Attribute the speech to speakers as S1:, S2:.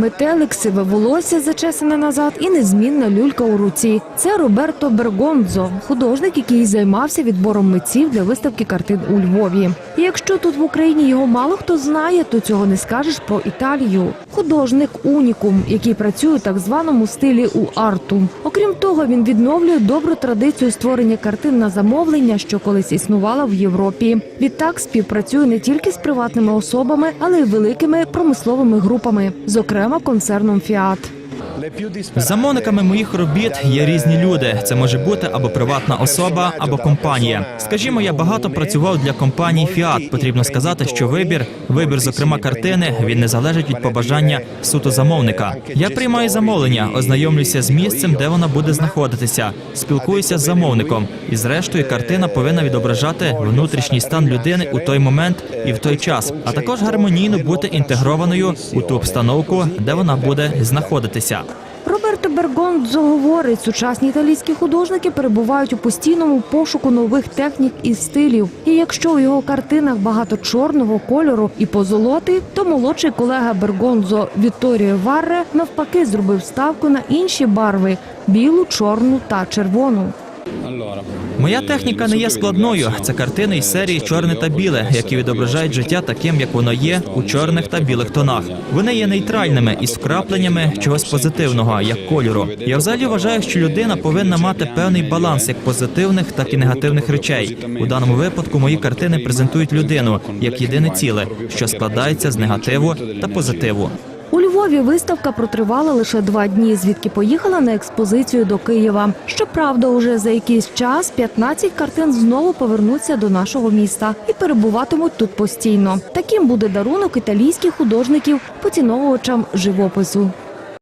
S1: Метелик, сиве волосся зачесане назад і незмінна люлька у руці. Це Роберто Бергонзо, художник, який займався відбором митців для виставки картин у Львові. І якщо тут в Україні його мало хто знає, то цього не скажеш про Італію. Художник унікум, який працює у так званому стилі у арту. Окрім того, він відновлює добру традицію створення картин на замовлення, що колись існувала в Європі. Відтак співпрацює не тільки з приватними особами, але й великими промисловими групами, зокрема концерном Фіат.
S2: Замовниками моїх робіт є різні люди. Це може бути або приватна особа, або компанія. Скажімо, я багато працював для компанії Fiat. Потрібно сказати, що вибір, вибір, зокрема картини, він не залежить від побажання суто замовника. Я приймаю замовлення, ознайомлюся з місцем, де вона буде знаходитися, спілкуюся з замовником. І зрештою, картина повинна відображати внутрішній стан людини у той момент і в той час, а також гармонійно бути інтегрованою у ту обстановку, де вона буде знаходитися.
S1: Роберто Бергонзо говорить, сучасні італійські художники перебувають у постійному пошуку нових технік і стилів. І якщо у його картинах багато чорного кольору і позолоти, то молодший колега Бергонзо Вітторіо Варре навпаки зробив ставку на інші барви білу, чорну та червону.
S2: Моя техніка не є складною. Це картини із серії Чорне та біле, які відображають життя таким, як воно є у чорних та білих тонах. Вони є нейтральними із вкрапленнями чогось позитивного, як кольору. Я взагалі вважаю, що людина повинна мати певний баланс як позитивних, так і негативних речей. У даному випадку мої картини презентують людину як єдине ціле, що складається з негативу та позитиву.
S1: У Львові виставка протривала лише два дні, звідки поїхала на експозицію до Києва. Щоправда, уже за якийсь час 15 картин знову повернуться до нашого міста і перебуватимуть тут постійно. Таким буде дарунок італійських художників поціновувачам живопису.